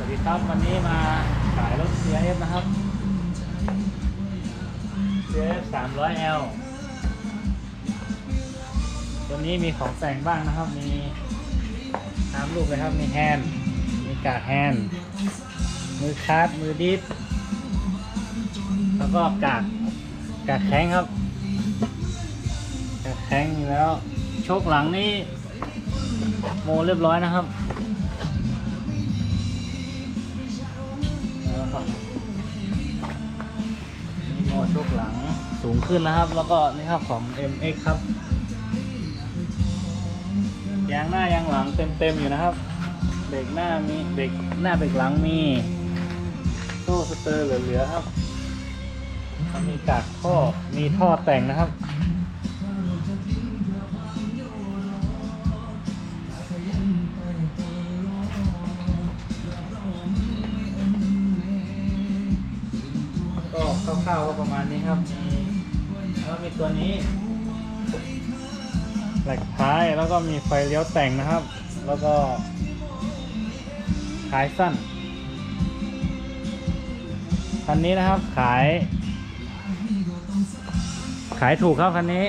สวัสดีครับ วันนี้มาขายรถ CRF นะครับ CRF 300L ตัวนี้มีของแต่งบ้างนะครับ มีตามรูปเลยครับ มีแฮนด์ มีกากแฮนด์ มือคาร์ดมือดิสแล้วก็กากกากแข้งครับ กากแข้งอยู่แล้ว โชคหลังนี่โมเรียบร้อยนะครับ ก็นี่โมโชคหลังสูงขึ้นนะครับ แล้วก็นี่ครับของ MX ครับยางหน้ายางหลังเต็มๆอยู่นะครับเบรกหน้ามีเบรกหน้าเบรกหลังมีโซ่สเตอร์เหลือๆครับมีกากท่อมีท่อแต่งนะครับ คร่าวๆก็ประมาณนี้ครับมีแล้วมีตัวนี้แหลกท้ายแล้วก็มีไฟเลี้ยวแต่งนะครับ แล้วก็ท้ายสั้นคันนี้นะครับขาย ขายถูกครับคันนี้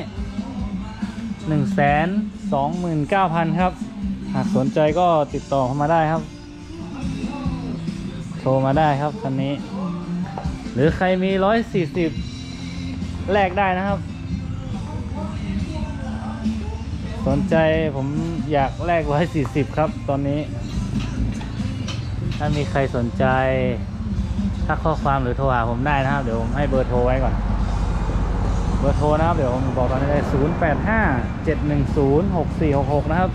หนึ่งแสนสองหมื่นเก้าพันครับ หากสนใจก็ติดต่อเข้ามาได้ครับ โทรมาได้ครับคันนี้ รือใครมีร้อยสี่สิบแลกได้นะครับ สนใจผมอยากแลกร้อยสี่สิบครับ ตอนนี้ ถ้ามีใครสนใจถ้าข้อความหรือโทรหาผมได้นะครับ เดี๋ยวผมให้เบอร์โทรไว้ก่อน เบอร์โทรนะครับ เดี๋ยวผมบอกตอนนี้เลยศูนย์แปดห้าเจ็ดหนึ่งศูนย์หกสี่หกหกนะครับ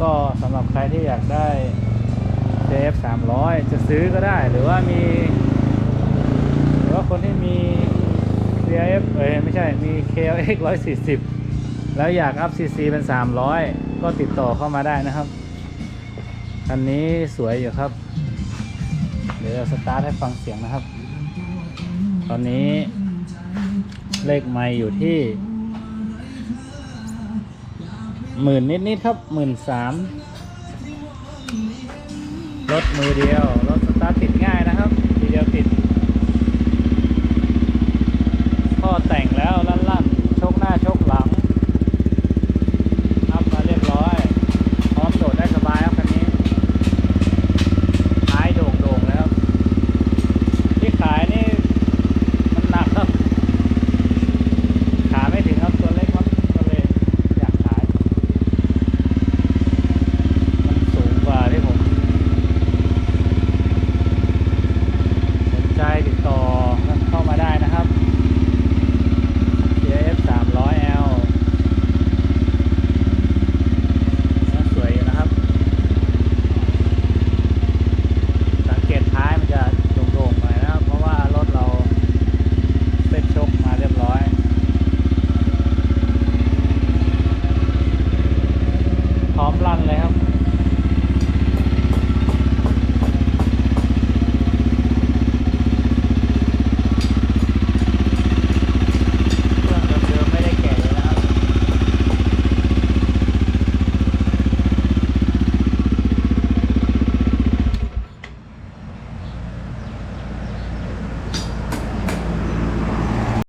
ก็สำหรับใครที่อยากได้ JF 300 จะซื้อก็ได้หรือว่ามี ว่าคนที่มี CRF เอ้ยไม่ใช่ มี KLX 140 แล้วอยากอัพ CC เป็น 300 ก็ติดต่อเข้ามาได้นะครับคันนี้สวยอยู่ครับ เดี๋ยวสตาร์ทให้ฟังเสียงนะครับ ตอนนี้เลขไม่อยู่ที่หมื่นนิดๆครับหมื่นสามรถมือเดียว รถสตาร์ทติดง่ายนะครับ ทีเดียวติด